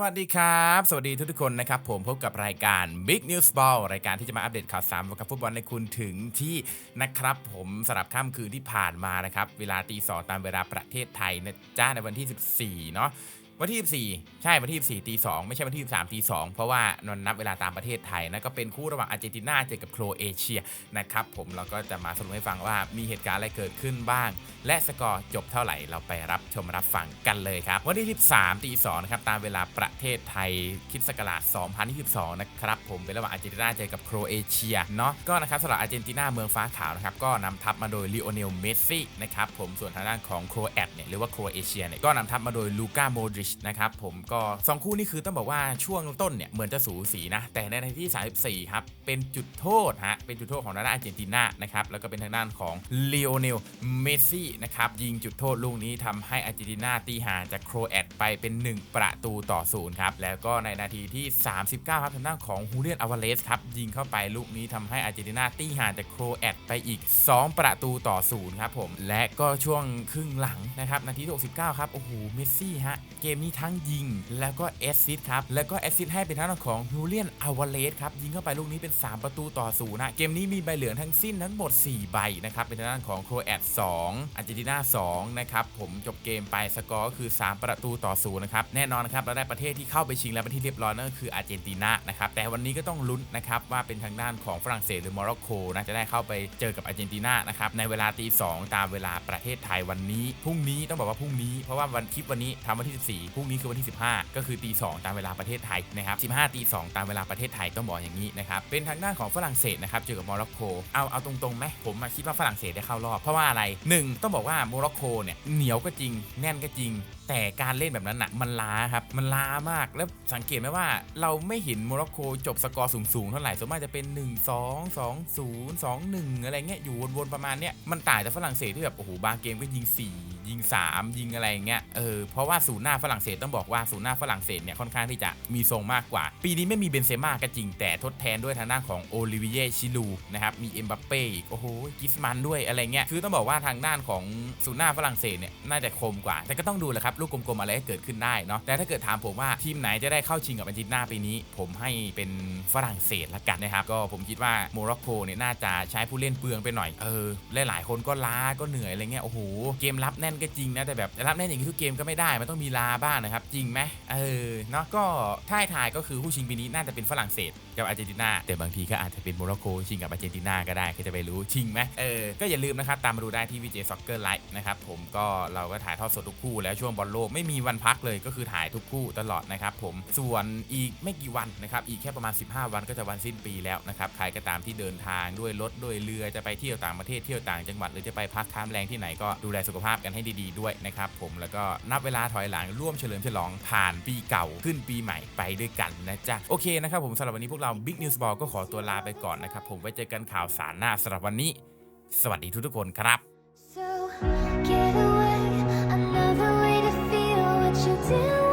วัสดีครับ สวัสดีทุกๆคนนะครับ ผมพบกับรายการ Big News Ball รายการที่จะมาอัปเดตข่าวสารวงการฟุตบอลในคุณถึงที่นะครับ ผมสำหรับค่ำคืนที่ผ่านมานะครับ เวลาตีสองตามเวลาประเทศไทยนะจ้าในวันที่ 14 เนาะ วันที่14ใช่วันที่14ตี2ไม่ใช่วันที่13ตี2เพราะว่านนนับเวลาตามประเทศไทยนะก็เป็นคู่ระหว่างอาร์เจนตินาเจอกับโครเอเชียนะครับผมเราก็จะมาสรุปให้ฟังว่ามีเหตุการณ์อะไรเกิดขึ้นบ้าง และสกอร์จบเท่าไหร่เราไปรับชมรับฟังกันเลยครับ วันที่ 13ตี2นะครับตามเวลาประเทศไทยคิดศักราช2022นะครับผมเป็นระหว่างอาร์เจนตินาเจอกับโครเอเชียเนาะก็นะครับสำหรับอาร์เจนตินาเมืองฟ้าขาวนะครับก็นำทัพมาโดยลีโอเนลเมสซี่นะครับผมส่วนทางด้านของโครแอตเนี่ยหรือว่าโครเอเชียเนี่ยก็นำทัพมาโดยลูก้าโมดริชนะครับผมก็สองคู่นี้คือต้องบอกว่าช่วงต้นเนี่ยเหมือนจะสูสีนะ แต่ในนาทีที่ 34 ครับ เป็นจุดโทษฮะเป็นจุดโทษของทางด้านอาร์เจนตินานะครับแล้วก็เป็นทางด้านของลีโอเนลเมสซี่นะครับยิงจุดโทษลูกนี้ทำให้อาร์เจนตินาตีห่างจากโครแอตไปเป็น 1 ประตูต่อศูนย์ครับแล้วก็ในนาทีที่ 39 ครับทางด้านของฮูเลียนอาวาเลสครับยิงเข้าไปลูกนี้ทำให้อาร์เจนตินาตีห่างจากโครแอตไปอีก 2 ประตูต่อศูนย์ครับผมและก็ช่วงครึ่งหลังนะครับนาทีที่69 ครับโอ้โหเมสซี่ฮะเกมนี้ทั้งยิง แล้วก็แอสซิสต์ครับ แล้วก็แอสซิสต์ให้เป็นทางด้านของฮูเลียนอาวาเลสครับยิงเข้าไปลูกนี้เป็น 3 ประตูต่อศูนย์นะเกมนี้มีใบเหลืองทั้งสิ้นทั้งหมด 4 ใบนะครับเป็นทางด้านของโครแอต2อาร์เจนตินา2นะครับผมจบเกมไปสกอร์ก็คือ 3 ประตูต่อศูนย์นะครับแน่นอนนะครับเราได้ประเทศที่เข้าไปชิงแล้วเป็นที่เรียบร้อยนั่นก็คืออาร์เจนตินานะครับแต่วันนี้ก็ต้องลุ้นนะครับว่าเป็นทางด้านของฝรั่งเศสหรือโมร็อกโกนะจะได้เข้าไปเจอกับอาร์เจนตินานะครับในเวลาตีสองตามเวลาประเทศไทยวันนี้พรุ่งนี้ต้องบอกว่าพรุ่งนี้เพราะว่าวันคลิปวันนี้ทำวันที่14พรุ่งนี้คือวันที่ 15 ก็คือตีสองตามเวลาประเทศไทยนะครับ15ตีสองตามเวลาประเทศไทยต้องบอกอย่างนี้นะครับเป็นทางด้านของฝรั่งเศสนะครับเจอกับโมร็อกโกเอาเอาตรงๆไหมผมมาคิดว่าฝรั่งเศสได้เข้ารอบเพราะว่าอะไรหนึ่งต้องบอกว่าโมร็อกโกเนี่ยเหนียวก็จริงแน่นก็จริง แต่การเล่นแบบนั้นนะมันล้าครับ มันล้ามาก แล้วสังเกตไหมว่าเราไม่เห็นโมร็อกโกจบสกอร์สูงๆเท่าไหร่ส่วนมากจะเป็น 1 2 2 0 2 1 อะไรเงี้ยอยู่วนๆประมาณเนี้ยมันต่างจากฝรั่งเศสที่แบบโอ้โหบางเกมก็ยิง 4 ยิง 3 ยิงอะไรเงี้ยเออเพราะว่าศูนย์หน้าฝรั่งเศสต้องบอกว่าศูนย์หน้าฝรั่งเศสเนี่ยค่อนข้างที่จะมีทรงมากกว่า ปีนี้ไม่มีเบนเซม่าก็จริงแต่ทดแทนด้วยทางด้านของโอลิเวียชิลูนะครับมีเอ็มบัปเป้โอ้โหกิสมันด้วยอะไรเงี้ยคือต้องบอกว่าทางด้านของศูนย์หน้าฝรั่งเศสเนี่ยน่าจะคมกว่า แต่ก็ต้องดูแหละครับลูกกลมๆอะไรเกิดขึ้นได้เนาะแต่ถ้าเกิดถามผมว่าทีมไหนจะได้เข้าชิงกับอาร์เจนตินาปีนี้ ผมให้เป็นฝรั่งเศสละกันนะครับก็ผมคิดว่าโมร็อกโกเนี่ยน่าจะใช้ผู้เล่นเปลืองไปหน่อยเออหลายๆคนก็ล้าก็เหนื่อยอะไรเงี้ยโอ้โหเกมรับแน่นก็จริงนะแต่แบบรับแน่นอย่างนี้ทุกเกมก็ไม่ได้มันต้องมีลาบ้างนะครับจริงไหมเออเนาะก็ท้ายทายก็คือผู้ชิงปีนี้น่าจะเป็นฝรั่งเศสกับอาร์เจนตินาแต่บางทีก็อาจจะเป็นโมร็อกโกชิงกับอาร์เจนตินาก็ได้ใครจะไปรู้ชิงไหมเออก็อย่าลืมนะครับตามมาดูได้ที่วีเจซ็อกเกอร์ไลท์นะครับผมก็เราก็ถ่ายทอดสดทุกคู่แล้วช่วงบอลโลกไม่มีวันพักเลยก็คือถ่ายทุกคู่ตลอดนะครับผมส่วนอีกไม่กี่วันนะครับอีกแค่ประมาณ 15 วันก็จะวันสิ้นปีแล้วนะครับใครก็ตามที่เดินทางด้วยรถด้วยเรือจะไปเที่ยวต่างประเทศเที่ยวต่างจังหวัดหรือจะไปพักค้ามแรงที่ไหนก็ดูแลสุขภาพกันให้ดีๆด้วยนะครับผมแล้วก็นับเวลาถอยหลังร่วมเฉลิมฉลองผ่านปีเก่าขึ้นปีใหม่ไปด้วยกันนะจ๊ะโอเคนะครับผมสำหรับวันนี้พวกเรา Big News Ball ก็ขอตัวลาไปก่อนนะครับผมไว้เจอกันข่าวสารหน้าสำหรับวันนี้ สวัสดีทุกๆคนครับ 世界